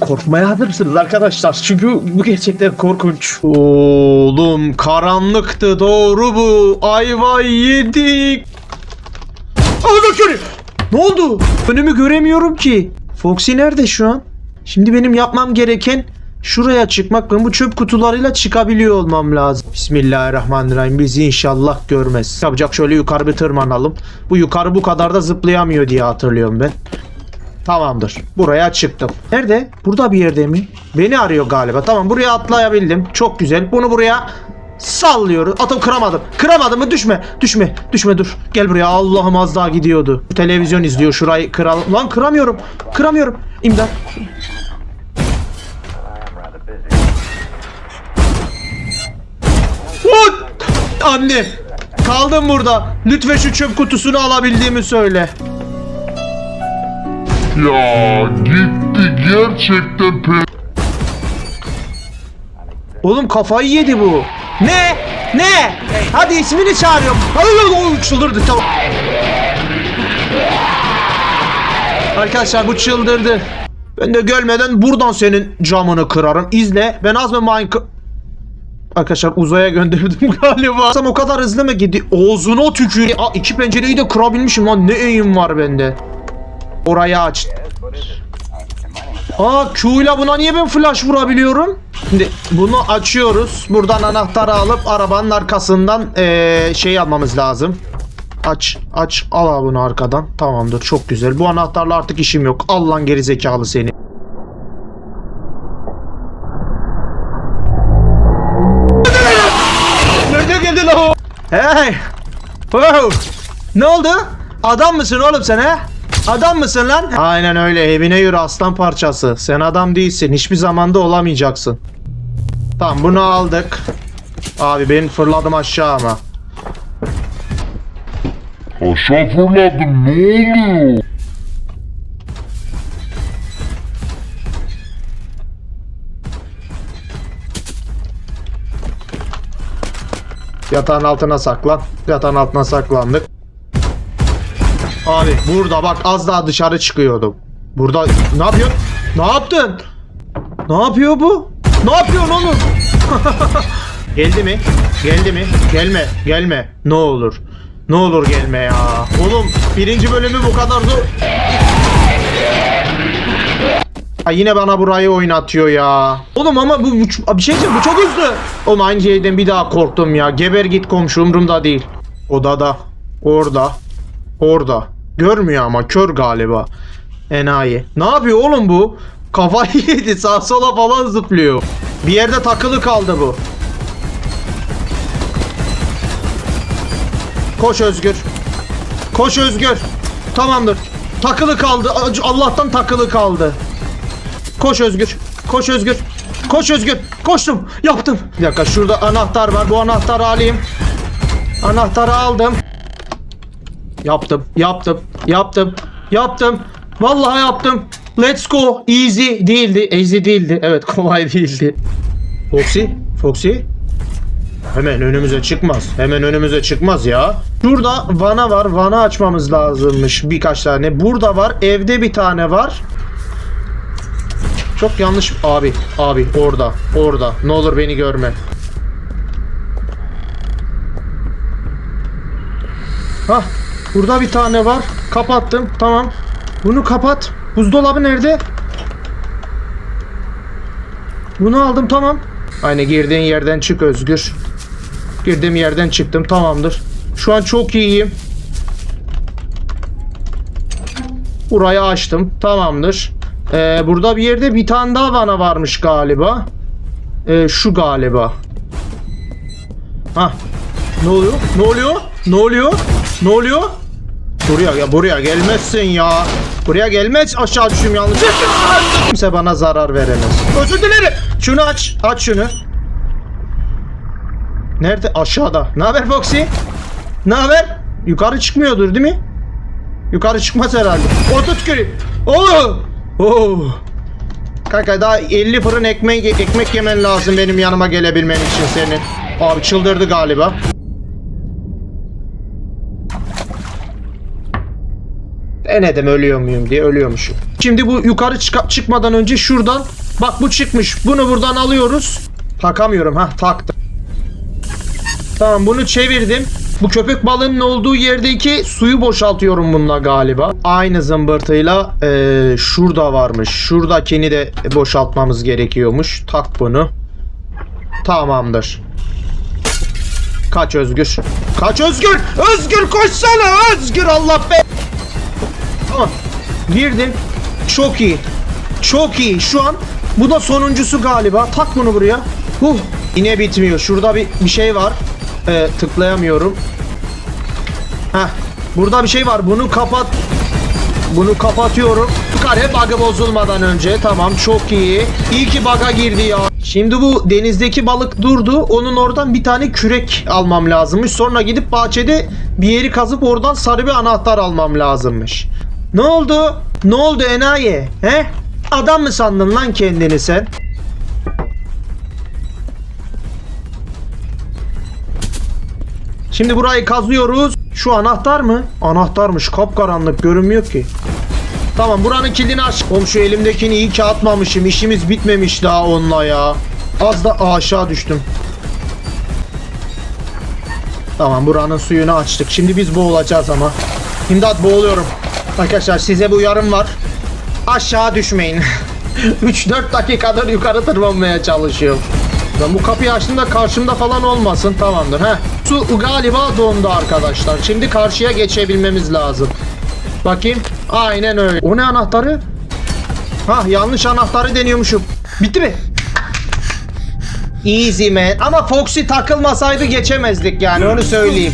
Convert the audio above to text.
Korkmaya hazır mısınız arkadaşlar? Çünkü bu gerçekten korkunç. Oğlum karanlıktı doğru bu. Ayva yedik. Aa körü. Ne oldu? Önümü göremiyorum ki. Foxy nerede şu an? Şimdi benim yapmam gereken şuraya çıkmak. Ben bu çöp kutularıyla çıkabiliyor olmam lazım. Bismillahirrahmanirrahim. Bizi inşallah görmez. Yapacak şöyle yukarı bir tırmanalım. Bu yukarı bu kadar da zıplayamıyor diye hatırlıyorum ben. Tamamdır. Buraya çıktım. Nerede? Burada bir yerde mi? Beni arıyor galiba. Tamam buraya atlayabildim. Çok güzel. Bunu buraya sallıyoruz. Atım kıramadım. Kıramadım mı? Düşme. Düşme. Düşme dur. Gel buraya. Allah'ım az daha gidiyordu. Televizyon izliyor. Şurayı kıralım. Lan kıramıyorum. Kıramıyorum. İmdat. What? Anne. Kaldım burada. Lütfen şu çöp kutusunu alabildiğimi söyle. Ya gitti gerçekten pe... Oğlum kafayı yedi bu. Ne? Ne? Hadi ismini çağırıyorum. Ay, ay, çıldırdı tamam. Arkadaşlar bu çıldırdı. Ben de görmeden buradan senin camını kırarım. İzle. Ben az mı Minecraft... Arkadaşlar uzaya gönderdim galiba. Sam o kadar hızlı mı gitti? Ağzına tükür. Aa, iki pencereyi de kırabilmişim lan. Ne eğim var bende. Orayı aç. Aa Q ile buna niye ben flash vurabiliyorum? Şimdi bunu açıyoruz. Buradan anahtarı alıp arabanın arkasından eee, şey almamız lazım. Aç, aç. Al bunu arkadan. Tamamdır. Çok güzel. Bu anahtarla artık işim yok. Al lan geri zekalı seni. Nerede geldi lan? Hey! Wow! Ne oldu? Adam mısın oğlum sen he? Adam mısın lan? Aynen öyle evine yürü aslan parçası. Sen adam değilsin. Hiçbir zamanda olamayacaksın. Tamam bunu aldık. Abi ben fırladım aşağı ama. Aşağı fırladım ne oluyor? Yatağın altına saklan. Yatağın altına saklandık. Abi burada bak az daha dışarı çıkıyordum. Burada ne yapıyorsun? Ne yaptın? Ne yapıyor bu? Ne yapıyorsun oğlum? Geldi mi? Geldi mi? Gelme, gelme. Ne olur. Ne olur gelme ya. Oğlum birinci bölümü bu kadar zor. Ha, yine bana burayı oynatıyor ya. Oğlum ama bu, bu bir şey bu çok hızlı. Oğlum aynı şeyden bir daha korktum ya. Geber git komşu umurumda değil. Odada. Orada. Orada. Görmüyor ama kör galiba. Enayi. Ne yapıyor oğlum bu? Kafayı yedi sağa sola falan zıplıyor. Bir yerde takılı kaldı bu. Koş Özgür. Koş Özgür. Tamamdır. Takılı kaldı. Allah'tan takılı kaldı. Koş Özgür. Koş Özgür. Koş Özgür. Koştum. Yaptım. Bir dakika şurada anahtar var. Bu anahtarı alayım. Anahtarı aldım. Yaptım. Yaptım. Yaptım. Yaptım. Vallahi yaptım. Let's go. Easy değildi. Easy değildi. Evet kolay değildi. Foxy. Foxy. Hemen önümüze çıkmaz. Hemen önümüze çıkmaz ya. Şurada vana var. Vana açmamız lazımmış birkaç tane. Burada var. Evde bir tane var. Çok yanlış abi abi orada orada ne olur beni görme. Hah burada bir tane var kapattım tamam. Bunu kapat. Buzdolabı nerede? Bunu aldım tamam. Aynı girdiğin yerden çık Özgür. Girdiğim yerden çıktım tamamdır. Şu an çok iyiyim. Burayı açtım tamamdır. Ee, burada bir yerde bir tane daha vana varmış galiba. Ee, şu galiba. Ha. Ne oluyor? Ne oluyor? Ne oluyor? Ne oluyor? Buraya ya buraya gelmezsin ya. Buraya gelmez aşağı düşüm yanlış. Kimse bana zarar veremez. Özür dilerim. Şunu aç. Aç şunu. Nerede? Aşağıda. Ne haber Foxy? Ne haber? Yukarı çıkmıyordur değil mi? Yukarı çıkmaz herhalde. Orta tüküreyim. Oo! Oo. Kanka daha 50 fırın ekmek ekmek yemen lazım benim yanıma gelebilmen için senin. Abi çıldırdı galiba. Denedim ölüyor muyum diye ölüyormuşum. Şimdi bu yukarı çıka- çıkmadan önce şuradan bak bu çıkmış. Bunu buradan alıyoruz. Takamıyorum ha taktım. Tamam bunu çevirdim. Bu köpek balığının olduğu yerdeki suyu boşaltıyorum bununla galiba. Aynı zımbırtıyla eee, şurada varmış. Şuradakini de boşaltmamız gerekiyormuş. Tak bunu. Tamamdır. Kaç Özgür. Kaç Özgür. Özgür koşsana Özgür Allah be. Girdim. Çok iyi. Çok iyi. Şu an bu da sonuncusu galiba. Tak bunu buraya. Huh. Yine bitmiyor. Şurada bir, bir şey var. Ee, tıklayamıyorum. Heh. Burada bir şey var. Bunu kapat. Bunu kapatıyorum. Kare bug'ı bozulmadan önce. Tamam çok iyi. İyi ki bug'a girdi ya. Şimdi bu denizdeki balık durdu. Onun oradan bir tane kürek almam lazımmış. Sonra gidip bahçede bir yeri kazıp oradan sarı bir anahtar almam lazımmış. Ne oldu? Ne oldu enayi? He? Adam mı sandın lan kendini sen? Şimdi burayı kazıyoruz. Şu anahtar mı? Anahtarmış. Kapkaranlık görünmüyor ki. Tamam buranın kilidini aç. Oğlum şu elimdekini iyi ki atmamışım. İşimiz bitmemiş daha onunla ya. Az da aşağı düştüm. Tamam buranın suyunu açtık. Şimdi biz boğulacağız ama. İmdat boğuluyorum. Arkadaşlar size bu uyarım var. Aşağı düşmeyin. 3-4 dakikadır yukarı tırmanmaya çalışıyorum. Ben bu kapıyı açtığımda karşımda falan olmasın. Tamamdır. Heh. Su galiba dondu arkadaşlar. Şimdi karşıya geçebilmemiz lazım. Bakayım. Aynen öyle. O ne anahtarı? Ha yanlış anahtarı deniyormuşum. Bitti mi? Easy man. Ama Foxy takılmasaydı geçemezdik yani onu söyleyeyim.